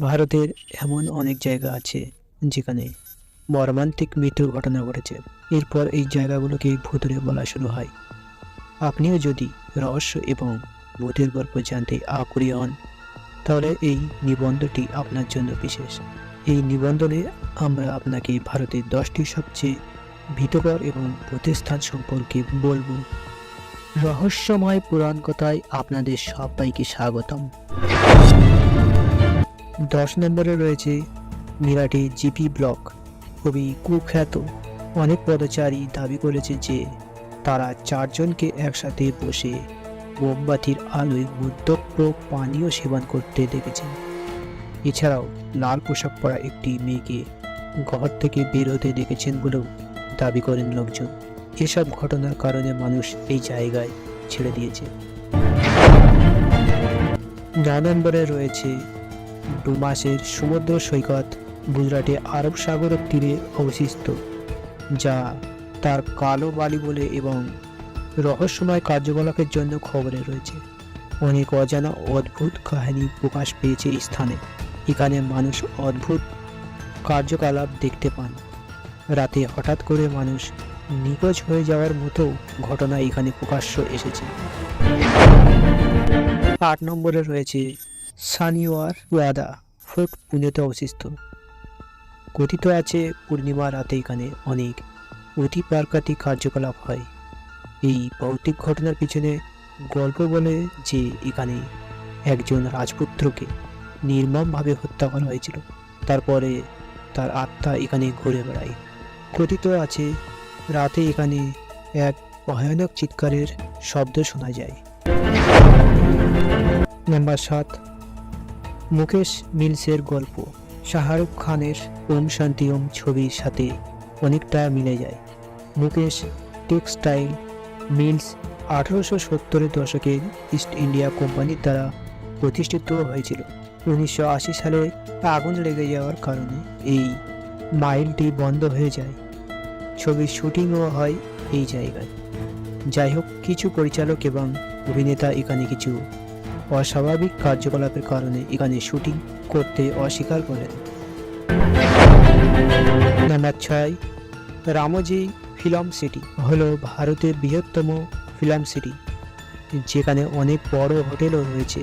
ভারতের এমন অনেক জায়গা আছে যেখানে মর্মান্তিক মৃত্যুর ঘটনা ঘটেছে। এরপর এই জায়গাগুলোকে ভূতুরে বলা শুরু হয়। আপনিও যদি রহস্য এবং ভূতের গল্প জানতে আগ্রহী হন, তাহলে এই নিবন্ধটি আপনার জন্য বিশেষ। এই নিবন্ধনে আমরা আপনাকে ভারতের দশটি সবচেয়ে ভীতকর এবং স্থান সম্পর্কে বলব। রহস্যময় পুরাণ কথায় আপনাদের সবাইকে স্বাগতম। দশ নম্বরে রয়েছে মিরাটি জিপি ব্লক। খুবই কুখ্যাত। অনেক পদচারী দাবি করেছে যে, তারা চারজনকে একসাথে বসে মোমবাতির আলোয় মদ্যপ্র পানীয় সেবন করতে দেখেছেন। এছাড়াও লাল পোশাক পরা একটি মেয়েকে ঘর থেকে বের হতে দেখেছেন বলেও দাবি করেন লোকজন। এসব ঘটনার কারণে মানুষ এই জায়গায় ছেড়ে দিয়েছে। ন নম্বরে রয়েছে ডুমাসের সমুদ্র সৈকত গুজরাটে আরব সাগরের তীরে অবস্থিত, যা তার কালো বালি বলে এবং রহস্যময় কার্যকলাপের জন্য খবরে রয়েছে। অনেক অজানা অদ্ভুত কাহিনী প্রকাশ পেয়েছে স্থানে। এখানে মানুষ অদ্ভুত কার্যকলাপ দেখতে পান। রাতে হঠাৎ করে মানুষ নিখোঁজ হয়ে যাওয়ার মতো ঘটনা এখানে প্রকাশ্য এসেছে। আট নম্বরে রয়েছে সানিওয়ার ওয়াদা ফোর্ট পুনেতে অবস্থিত। কথিত আছে, পূর্ণিমা রাতে এখানে অনেক অতি প্রাকৃতিক কার্যকলাপ হয়। এই ভৌতিক ঘটনার পিছনে গল্প বলে যে এখানে একজন রাজপুত্রকে নির্মমভাবে হত্যা করা হয়েছিল, তারপরে তার আত্মা এখানে ঘুরে বেড়ায়। কথিত আছে, রাতে এখানে এক ভয়ানক চিৎকারের শব্দ শোনা যায়। নাম্বার সাত মুকেশ মিলসের গল্প। শাহরুখ খানের ওম শান্তি ওম ছবির সাথে অনেকটা মিলে যায়। মুকেশ টেক্সটাইল মিলস আঠারোশো সত্তরের দশকে ইস্ট ইন্ডিয়া কোম্পানির দ্বারা প্রতিষ্ঠিত হয়েছিল। উনিশশো আশি সালে আগুন লেগে যাওয়ার কারণে এই মাইলটি বন্ধ হয়ে যায়। ছবির শুটিংও হয় এই জায়গায়। যাই হোক, কিছু পরিচালক এবং অভিনেতা এখানে কিছু অস্বাভাবিক কার্যকলাপের কারণে এখানে শুটিং করতে অস্বীকার করেন। নাম্বার ছয়, রামজি ফিল্ম সিটি হলো ভারতের বৃহত্তম ফিল্ম সিটি, যেখানে অনেক বড় হোটেলও রয়েছে।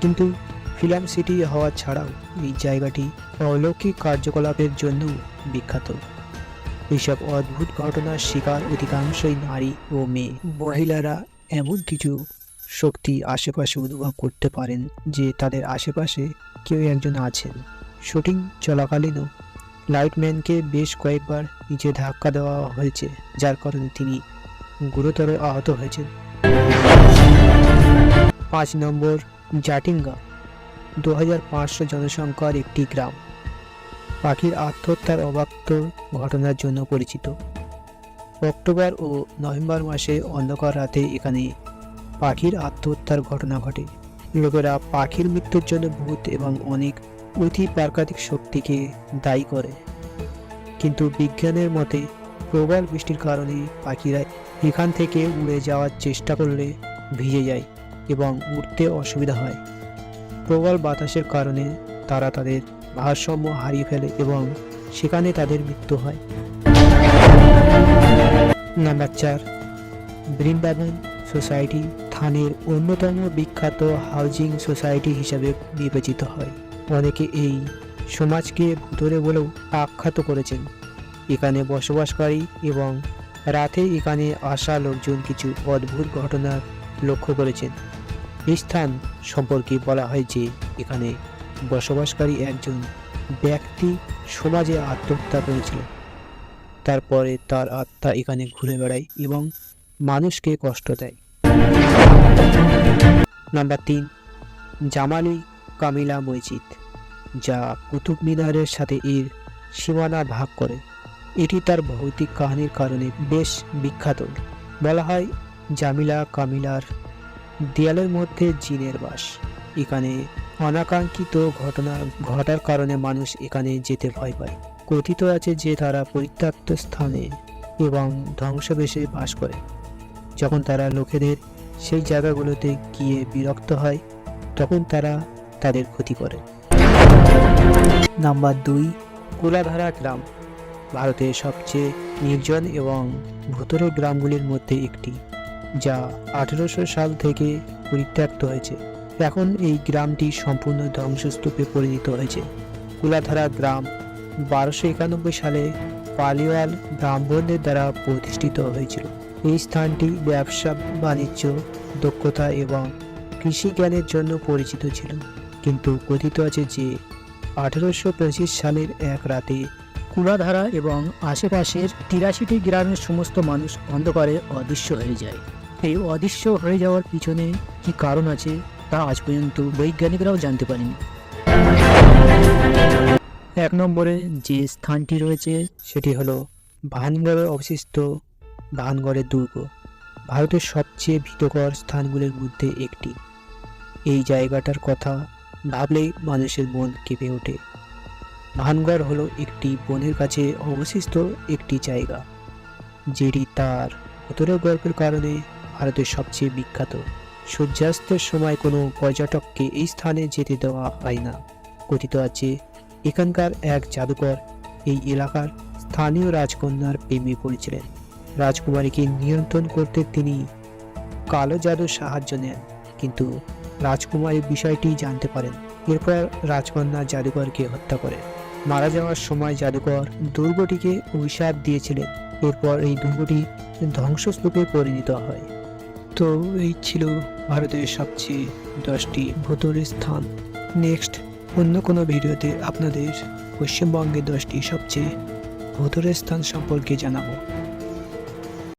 কিন্তু ফিল্ম সিটি হওয়া ছাড়াও এই জায়গাটি অলৌকিক কার্যকলাপের জন্য বিখ্যাত। এইসব অদ্ভুত ঘটনার শিকার অধিকাংশই নারী ও মেয়ে। মহিলারা এমন কিছু শক্তি আশেপাশে অনুভব করতে পারেন যে তাদের আশেপাশে কেউ একজন আছেন। শুটিং চলাকালীনও লাইটম্যানকে বেশ কয়েকবার নিচে ধাক্কা দেওয়া হয়েছে, যার কারণে তিনি গুরুতর আহত হয়েছেন। পাঁচ নম্বর, জাটিঙ্গা দু হাজার পাঁচশো জনসংখ্যার একটি গ্রাম। পাখির আত্মহত্যার অবাক্ত ঘটনার জন্য পরিচিত। অক্টোবর ও নভেম্বর মাসে অন্ধকার রাতে এখানে পাখির আত্মহত্যার ঘটনা ঘটে। লোকেরা পাখির মৃত্যুর জন্য ভূত এবং অনেক অতি প্রাকৃতিক শক্তিকে দায়ী করে। কিন্তু বিজ্ঞানের মতে, প্রবল বৃষ্টির কারণে পাখিরা এখান থেকে উড়ে যাওয়ার চেষ্টা করলে ভিজে যায় এবং উঠতে অসুবিধা হয়। প্রবল বাতাসের কারণে তারা তাদের ভারসাম্য হারিয়ে ফেলে এবং সেখানে তাদের মৃত্যু হয়। নাম্বার চার বৃন্দাবন সোসাইটি থানের অন্যতম বিখ্যাত হাউজিং সোসাইটি হিসাবে বিবেচিত হয়। অনেকে এই সমাজকে ভুতুরে বলেও আখ্যাত করেছেন। এখানে বসবাসকারী এবং রাতে এখানে আসা লোকজন কিছু অদ্ভুত ঘটনা লক্ষ্য করেছেন। এই স্থান সম্পর্কে বলা হয় যে, এখানে বসবাসকারী একজন ব্যক্তি সমাজে আত্মহত্যা করেছিল। তারপরে তার আত্মা এখানে ঘুরে বেড়ায় এবং মানুষকে কষ্ট দেয়। নাম্বার তিন জামালি কামিলা মসজিদ যা কুতুব মিনারের সাথে এর সীমানা ভাগ করে। এটি তার ভৌতিক কাহিনীর কারণে বেশ বিখ্যাত। বলা হয়, জামিলা কামিলার দেয়ালের মধ্যে জিনের বাস। এখানে অনাকাঙ্ক্ষিত ঘটনা ঘটার কারণে মানুষ এখানে যেতে ভয় পায়। কথিত আছে যে তারা পরিত্যক্ত স্থানে এবং ধ্বংসবেশে বাস করে। যখন তারা লোকেদের সেই জায়গাগুলোতে গিয়ে বিরক্ত হয়, তখন তারা তাদের ক্ষতি করে। নাম্বার দুই, কুলাধারা গ্রাম, ভারতের সবচেয়ে নির্জন এবং ভূতরের গ্রামগুলির মধ্যে একটি, যা আঠেরোশো সাল থেকে পরিত্যক্ত হয়েছে। এখন এই গ্রামটি সম্পূর্ণ ধ্বংসস্তূপে পরিণত হয়েছে। কুলাধারা গ্রাম বারোশো একানব্বই সালে পালিওয়াল ব্রাহ্মণদের দ্বারা প্রতিষ্ঠিত হয়েছিল। এই স্থানটি ব্যবসা, বাণিজ্য, দক্ষতা এবং কৃষিজ্ঞানের জন্য পরিচিত ছিল। কিন্তু কথিত আছে যে, আঠেরোশো পঁচিশ সালের এক রাতে কুলাধারা এবং আশেপাশের তিরাশিটি গ্রামের সমস্ত মানুষ অন্ধকারে অদৃশ্য হয়ে যায়। এই অদৃশ্য হয়ে যাওয়ার পিছনে কি কারণ আছে, তা আজ পর্যন্ত বৈজ্ঞানিকরাও জানতে পারেনি। এক নম্বরে যে স্থানটি রয়েছে, সেটি হলো ভানগড়ের অবশিষ্ট ভানগড়ের দুর্গ, ভারতের সবচেয়ে ভীতকর স্থানগুলির মধ্যে একটি। এই জায়গাটার কথা ভাবলেই মানুষের মন কেঁপে ওঠে। ভানগড় হলো একটি বনের কাছে অবশিষ্ট একটি জায়গা, যেটি তার ভূতরের গল্পের কারণে ভারতের সবচেয়ে বিখ্যাত। সূর্যাস্তের সময় কোনো পর্যটককে এই স্থানে যেতে দেওয়া হয় না। কথিত আছে, এখানকার এক জাদুকর এই এলাকার স্থানীয় রাজকন্যার প্রেমে পড়েছিলেন। রাজকুমারীকে নিয়ন্ত্রণ করতে তিনি কালো জাদুর সাহায্য নেন। কিন্তু রাজকুমারী বিষয়টি জানতে পারেন। এরপর রাজকন্যা জাদুকরকে হত্যা করে। মারা যাওয়ার সময় জাদুকর দুর্গটিকে অভিশাপ দিয়েছিলেন। এরপর এই দুর্গটি ধ্বংসস্তূপে পরিণত হয়। তো এই ছিল ভারতের সবচেয়ে দশটি ভূতরের স্থান। নেক্সট, অন্য কোনো ভিডিওতে আপনাদের পশ্চিমবঙ্গের দশটি সবচেয়ে ভূতরের স্থান সম্পর্কে জানাব।